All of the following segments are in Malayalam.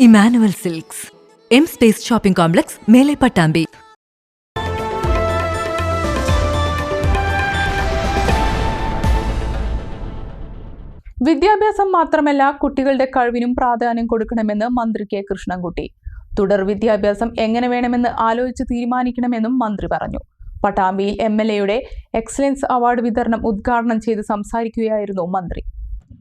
Emmanuel silks. M space shopping complex മേലെ പട്ടാമ്പി വിദ്യാഭ്യാസം മാത്രമല്ല കുട്ടികളുടെ കഴിവിനും പ്രാധാന്യം കൊടുക്കണമെന്ന് മന്ത്രി കെ കൃഷ്ണൻകുട്ടി. തുടർ വിദ്യാഭ്യാസം എങ്ങനെ വേണമെന്ന് ആലോചിച്ച് തീരുമാനിക്കണമെന്നും മന്ത്രി പറഞ്ഞു. പട്ടാമ്പിയിൽ എം എൽ എയുടെ എക്സലൻസ് അവാർഡ് വിതരണം ഉദ്ഘാടനം ചെയ്ത് സംസാരിക്കുകയായിരുന്നു മന്ത്രി.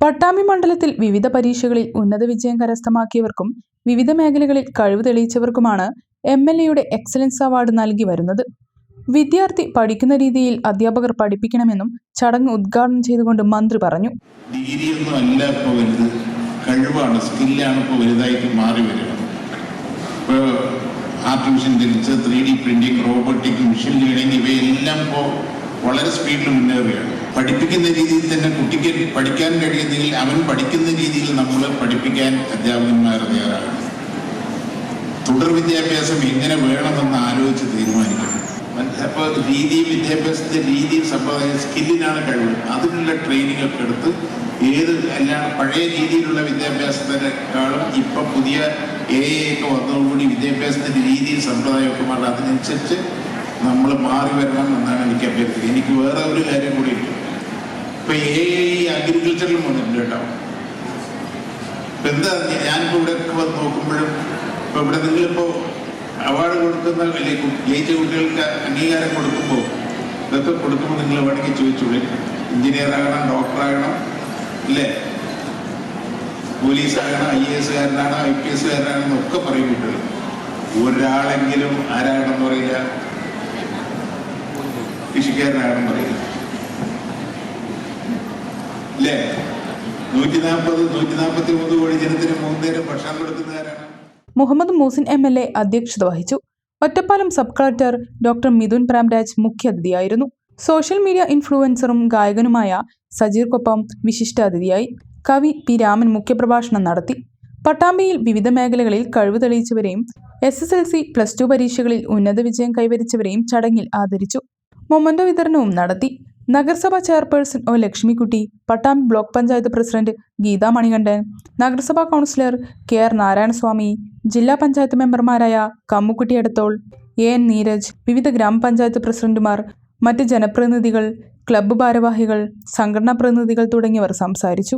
പട്ടാമ്പി മണ്ഡലത്തിൽ വിവിധ പരീക്ഷകളിൽ ഉന്നത വിജയം കരസ്ഥമാക്കിയവർക്കും വിവിധ മേഖലകളിൽ കഴിവ് തെളിയിച്ചവർക്കുമാണ് എം എൽ എയുടെ എക്സലൻസ് അവാർഡ് നൽകി വരുന്നത്. വിദ്യാർത്ഥി പഠിക്കുന്ന രീതിയിൽ അധ്യാപകർ പഠിപ്പിക്കണമെന്നും ചടങ്ങ് ഉദ്ഘാടനം ചെയ്തുകൊണ്ട് മന്ത്രി പറഞ്ഞു. ഇപ്പോൾ കഴിവാണ് സ്കില്ലാണ് ഇപ്പോൾ വലുതായിട്ട് മാറി വരുന്നത് ഇപ്പോൾ artificial intelligence three D printing robotic machine learning ഇവയെല്ലാം ഇപ്പോൾ വളരെ സ്പീഡിൽ മുന്നേറുകയാണ്. പഠിപ്പിക്കുന്ന രീതിയിൽ തന്നെ കുട്ടിക്ക് പഠിക്കാൻ കഴിയുന്നെങ്കിൽ അവൻ പഠിക്കുന്ന രീതിയിൽ നമ്മൾ പഠിപ്പിക്കാൻ അധ്യാപകന്മാർ തയ്യാറാകണം തുടർ വിദ്യാഭ്യാസം എങ്ങനെ വേണമെന്ന് ആലോചിച്ച് തീരുമാനിക്കണം. അപ്പോൾ രീതിയും വിദ്യാഭ്യാസത്തിന്റെ രീതി സമ്പ്രദായം സ്കില്ലിനാണ് കഴിവ് അതിനുള്ള ട്രെയിനിങ് ഒക്കെ എടുത്ത് ഏത് അല്ലാതെ പഴയ രീതിയിലുള്ള വിദ്യാഭ്യാസത്തിനേക്കാളും ഇപ്പൊ പുതിയ എ ഒക്കെ വന്നതോടുകൂടി വിദ്യാഭ്യാസത്തിന്റെ രീതിയും സമ്പ്രദായമൊക്കെ മാറി അതിനനുസരിച്ച് നമ്മൾ മാറി വരണം എന്നാണ് എനിക്ക് അഭ്യർത്ഥിക്കുന്നത്. എനിക്ക് വേറെ ഒരു കാര്യം കൂടി ഉണ്ട്. ഇപ്പൊ എ ഈ അഗ്രികൾച്ചറിലും വന്നിട്ടുണ്ട് കേട്ടോ ഇപ്പൊ എന്താ ഞാനിപ്പോ ഇവിടെ വന്ന് നോക്കുമ്പോഴും ഇപ്പൊ ഇവിടെ നിങ്ങളിപ്പോ അവാർഡ് കൊടുക്കുന്ന അല്ലെങ്കിൽ ജയിച്ച കുട്ടികൾക്ക് അംഗീകാരം കൊടുക്കുമ്പോൾ ഇതൊക്കെ കൊടുക്കുമ്പോൾ നിങ്ങൾ വേണമെങ്കിൽ ചോദിച്ചോളി എഞ്ചിനീയർ ആകണം ഡോക്ടർ ആകണം അല്ലേ പോലീസ് ആകണം ഐ എ എസ്കാരനാണോ ഐ പി എസ്കാരനാണെന്ന് ഒക്കെ പറയും കുട്ടികൾ. ഒരാളെങ്കിലും ആരാകണം എന്ന് പറയില്ല. കൃഷിക്കാരനാകണം പറയില്ല. അല്ലേ? നൂറ്റി നാൽപ്പത് നൂറ്റി നാൽപ്പത്തി മൂന്ന് കോടി ജനത്തിന് മൂന്നേരം ഭക്ഷണം കൊടുക്കുന്നവരാണ് Muhammad Muhsin M L A അധ്യക്ഷത വഹിച്ചു. Ottapalam sub collector doctor Mithun Premraj മുഖ്യാതിഥിയായിരുന്നു social media ഇൻഫ്ലുവൻസറും ഗായകനുമായ സജീർക്കൊപ്പം വിശിഷ്ടാതിഥിയായി കവി പി രാമൻ മുഖ്യപ്രഭാഷണം നടത്തി. പട്ടാമ്പിയിൽ വിവിധ മേഖലകളിൽ കഴിവ് തെളിയിച്ചവരെയും S S L C plus two പരീക്ഷകളിൽ ഉന്നത വിജയം കൈവരിച്ചവരെയും ചടങ്ങിൽ ആദരിച്ചു. മൊമന്റോ വിതരണവും നടത്തി. നഗരസഭാ chairperson O Lakshmikutty Pattambi block panchayat president Geetha Manikandan നഗരസഭാ കൗൺസിലർ കെ ആർ നാരായണസ്വാമി ജില്ലാ പഞ്ചായത്ത് മെമ്പർമാരായ കമ്മുക്കുട്ടി എടത്തോൾ എ എൻ നീരജ് വിവിധ ഗ്രാമപഞ്ചായത്ത് പ്രസിഡന്റുമാർ മറ്റ് ജനപ്രതിനിധികൾ ക്ലബ്ബ് ഭാരവാഹികൾ സംഘടനാ പ്രതിനിധികൾ തുടങ്ങിയവർ സംസാരിച്ചു.